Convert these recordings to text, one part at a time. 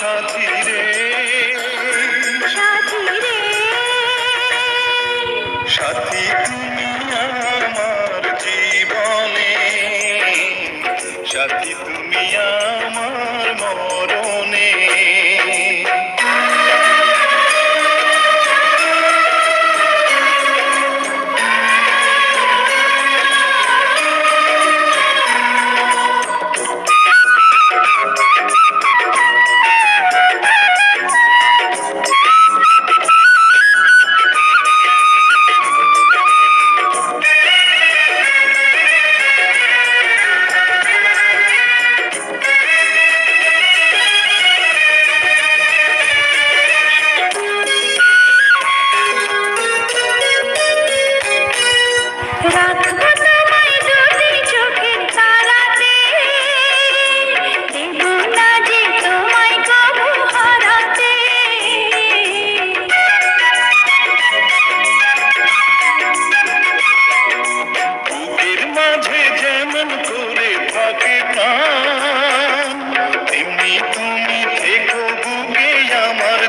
সাথী রে। সাথী রে। সাথী তুমি আমার জীবনে। সাথী তুমি আমার মরণ।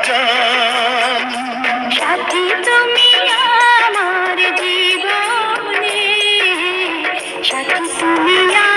জান সাথী তুমি আমার জীবনে সাথী তুমি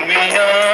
me Mia.